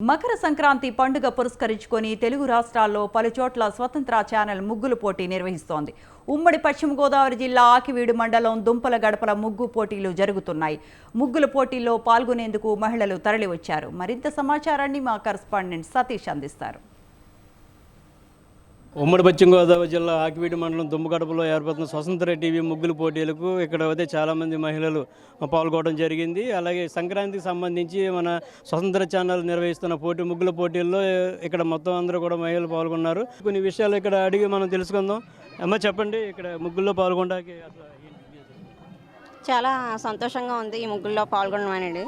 మకర సంక్రాంతి పండుగ పురస్కరించుకొని తెలుగు రాష్ట్రాల్లో పలుచోట్ల స్వతంత్ర ఛానల్ ముగ్గులు పోటీ నిర్వహిస్తోంది. ఉమ్మడి పశ్చిమ గోదావరి జిల్లా ఆకివీడు మండలం దుంపల గడపల ముగ్గు పోటీలు జరుగుతున్నాయి. ముగ్గుల పోటీల్లో పాల్గొనేందుకు మహిళలు తరలివచ్చారు. మరింత సమాచారాన్ని మా కరస్పాండెంట్ సతీష్ అందిస్తారు. ఉమ్మడి పశ్చిమ గోదావరి జిల్లా ఆకివీటి మండలం దుమ్మగడపలో ఏర్పడుతున్న స్వతంత్ర టీవీ ముగ్గులు పోటీలకు ఇక్కడ అయితే చాలామంది మహిళలు పాల్గొనడం జరిగింది. అలాగే సంక్రాంతికి సంబంధించి మన స్వతంత్ర ఛానల్ నిర్వహిస్తున్న పోటీ ముగ్గుల పోటీల్లో ఇక్కడ మొత్తం అందరూ కూడా మహిళలు పాల్గొన్నారు. కొన్ని విషయాలు ఇక్కడ అడిగి మనం తెలుసుకుందాం. అమ్మ చెప్పండి ఇక్కడ ముగ్గుల్లో పాల్గొనడానికి చాలా సంతోషంగా ఉంది ఈ ముగ్గుల్లో పాల్గొనడం అనేది.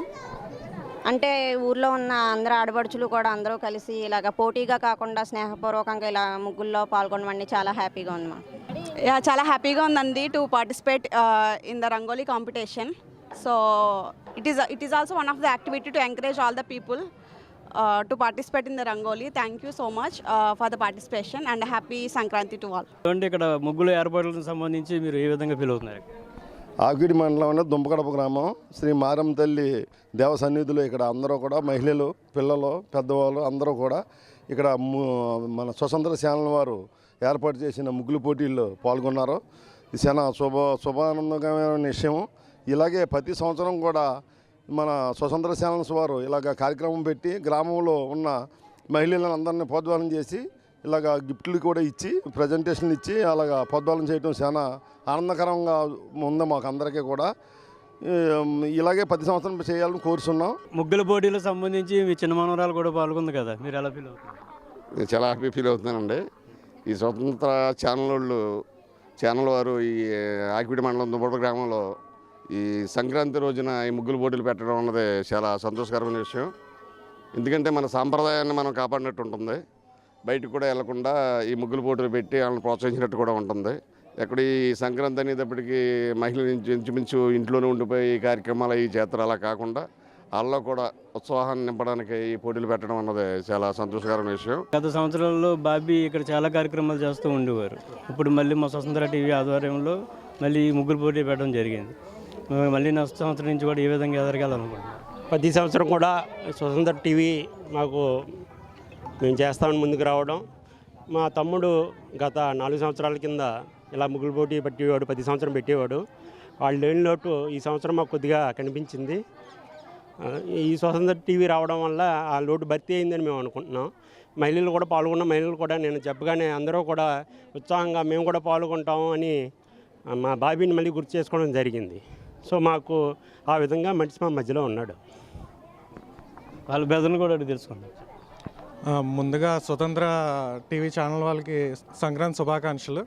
అంటే ఊర్లో ఉన్న అందరు ఆడపడుచులు కూడా అందరూ కలిసి ఇలాగ పోటీగా కాకుండా స్నేహపూర్వకంగా ఇలా ముగ్గుల్లో పాల్గొనడం అనేది చాలా హ్యాపీగా ఉంది మా. యా చాలా హ్యాపీగా ఉందండి to participate in the rangoli competition so it is it is also one of the activity to encourage all the people to participate in the rangoli thank you so much for the participation and happy Sankranti to all చూడండి ఇక్కడ ముగ్గులు ఏర్పాట్లకు సంబంధించి మీరు ఏ విధంగా feel అవుతున్నారు ఆకిడి మండలంలో దుంపకడప గ్రామం. శ్రీ మారం తల్లి దేవ సన్నిధిలో ఇక్కడ అందరూ కూడా మహిళలు పిల్లలు పెద్దవాళ్ళు అందరూ కూడా ఇక్కడ ము- మన స్వతంత్ర సేనల వారు ఏర్పాటు చేసిన ముగ్గులు పోటీల్లో పాల్గొన్నారు. చాలా శుభ శుభానందకరమైన విషయం. ఇలాగే ప్రతి సంవత్సరం కూడా మన స్వతంత్ర ఛానల్స్ వారు ఇలాగ కార్యక్రమం పెట్టి గ్రామంలో ఉన్న మహిళలను అందరినీ పోద్వానం చేసి ఇలాగ గిఫ్ట్లు కూడా ఇచ్చి ప్రజెంటేషన్లు ఇచ్చి అలాగా పొద్దులం చేయడం చాలా ఆనందకరంగా ఉంది మాకు అందరికీ కూడా. ఇలాగే పది సంవత్సరం చేయాలని కోరుచున్నాం. ముగ్గుల పోటీలకు సంబంధించి మీ చిన్న మనవరాలు కూడా పాల్గొంది కదా మీరు ఎలా ఫీల్ అవుతున్నారు? నేను చాలా హ్యాపీ ఫీల్ అవుతున్నానండి. ఈ స్వతంత్ర ఛానల్ వాళ్ళు ఛానల్ వారు ఈ ఆకివిడి మండలం దుబ్బడ గ్రామంలో ఈ సంక్రాంతి రోజున ఈ ముగ్గులు పోటీలు పెట్టడం అన్నది చాలా సంతోషకరమైన విషయం. ఎందుకంటే మన సాంప్రదాయాన్ని మనం కాపాడినట్టు ఉంటుంది. బయటకు కూడా వెళ్ళకుండా ఈ ముగ్గులు పోటీలు పెట్టి వాళ్ళని ప్రోత్సహించినట్టు కూడా ఉంటుంది. ఎక్కడ ఈ సంక్రాంతి అనేటప్పటికీ మహిళలు ఇంచు- ఇంచుమించు ఇంట్లోనే ఉండిపోయి ఈ కార్యక్రమాలు ఈ చేస్తారు అలా కాకుండా వాళ్ళలో కూడా ఉత్సాహాన్ని నింపడానికి ఈ పోటీలు పెట్టడం అన్నది చాలా సంతోషకరమైన విషయం. గత సంవత్సరాల్లో బాబీ ఇక్కడ చాలా కార్యక్రమాలు చేస్తూ ఉండేవారు. ఇప్పుడు మళ్ళీ మా స్వతంత్ర టీవీ ఆధ్వర్యంలో మళ్ళీ ఈ ముగ్గురు పోటీ పెట్టడం జరిగింది. మళ్ళీ నెక్స్ట్ సంవత్సరం నుంచి కూడా ఏ విధంగా ఎదరగాలనుకుంటున్నాం ప్రతి సంవత్సరం కూడా స్వతంత్ర టీవీ మాకు మేము చేస్తామని ముందుకు రావడం. మా తమ్ముడు గత నాలుగు సంవత్సరాల కింద ఇలా ముగ్గులు పోటీ పెట్టేవాడు ప్రతి సంవత్సరం పెట్టేవాడు. వాళ్ళు లేని లోటు ఈ సంవత్సరం మాకు కొద్దిగా కనిపించింది. ఈ స్వతంత్ర టీవీ రావడం వల్ల ఆ లోటు భర్తీ అయిందని మేము అనుకుంటున్నాం. మహిళలు కూడా పాల్గొన్న మహిళలు కూడా నేను చెప్పగానే అందరూ కూడా ఉత్సాహంగా మేము కూడా పాల్గొంటాము అని మా బాబీని మళ్ళీ గుర్తు చేసుకోవడం జరిగింది. సో మాకు ఆ విధంగా మనిషి మా మధ్యలో ఉన్నాడు. వాళ్ళ బెదర్ని కూడా తెలుసుకున్నాం ముందుగా స్వతంత్ర టీవీ ఛానల్ వాళ్ళకి సంక్రాంతి శుభాకాంక్షలు.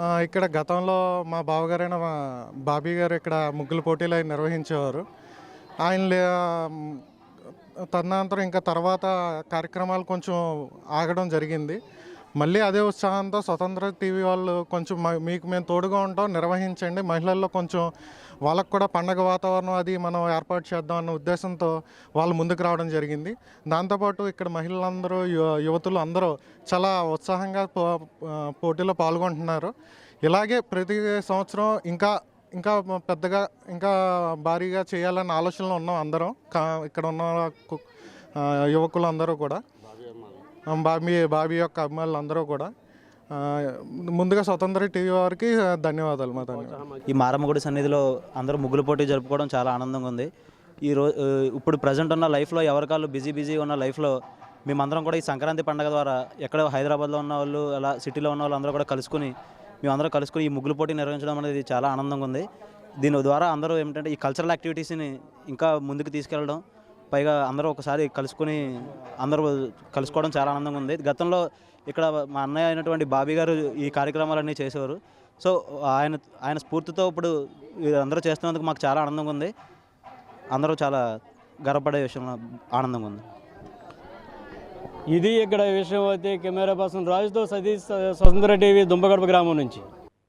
ఇక్కడ గతంలో మా బావగారైన మా బాబీ గారు ఇక్కడ ముగ్గుల పోటీలు నిర్వహించేవారు. ఆయన లే- తదనంతరం ఇంకా తర్వాత కార్యక్రమాలు కొంచెం ఆగడం జరిగింది. మళ్ళీ అదే ఉత్సాహంతో స్వతంత్ర టీవీ వాళ్ళు కొంచెం మీకు మేము తోడుగా ఉంటాం నిర్వహించండి. మహిళల్లో కొంచెం వాళ్ళకు కూడా పండగ వాతావరణం అది మనం ఏర్పాటు చేద్దాం అన్న ఉద్దేశంతో వాళ్ళు ముందుకు రావడం జరిగింది. దాంతోపాటు ఇక్కడ మహిళలందరూ యువ- యువతులు అందరూ చాలా ఉత్సాహంగా పో- పోటీలో పాల్గొంటున్నారు. ఇలాగే ప్రతి సంవత్సరం ఇంకా ఇంకా పెద్దగా ఇంకా భారీగా చేయాలన్న ఆలోచనలో ఉన్నాం అందరం. కా ఇక్కడ ఉన్న కు- యువకులు అందరూ కూడా. బాబీ బాబీ యొక్క అభిమానులు అందరూ కూడా ముందుగా స్వతంత్ర టీవీ వారికి ధన్యవాదాలు మా ధన్యవాదాలు. ఈ మారమ్మగుడి సన్నిధిలో అందరూ ముగ్గుల పోటీ జరుపుకోవడం చాలా ఆనందంగా ఉంది. ఈ రోజు ఇప్పుడు ప్రజెంట్ ఉన్న లైఫ్లో ఎవరికాళ్ళు బిజీ బిజీ ఉన్న లైఫ్లో మేమందరం కూడా ఈ సంక్రాంతి పండుగ ద్వారా ఎక్కడ హైదరాబాద్లో ఉన్న వాళ్ళు అలా సిటీలో ఉన్న వాళ్ళు అందరూ కూడా కలుసుకుని మేమందరం కలుసుకుని ఈ ముగ్గుల పోటీ నిర్వహించడం అనేది చాలా ఆనందంగా ఉంది. దీని ద్వారా అందరూ ఏమిటంటే ఈ కల్చరల్ యాక్టివిటీస్ని ఇంకా ముందుకు తీసుకెళ్ళడం పైగా అందరూ ఒకసారి కలుసుకొని అందరూ కలుసుకోవడం చాలా ఆనందంగా ఉంది. గతంలో ఇక్కడ మా అన్నయ్య అయినటువంటి బాబీ గారు ఈ కార్యక్రమాలన్నీ చేసేవారు. సో ఆయన ఆయన స్ఫూర్తితో ఇప్పుడు అందరూ చేస్తున్నందుకు మాకు చాలా ఆనందంగా ఉంది. అందరూ చాలా గర్వపడే విషయంలో ఆనందంగా ఉంది. ఇది ఇక్కడ విషయం అయితే కెమెరా పర్సన్ రాజుతో సతీష్ స్వతంత్ర టీవీ దుంపగడప గ్రామం నుంచి.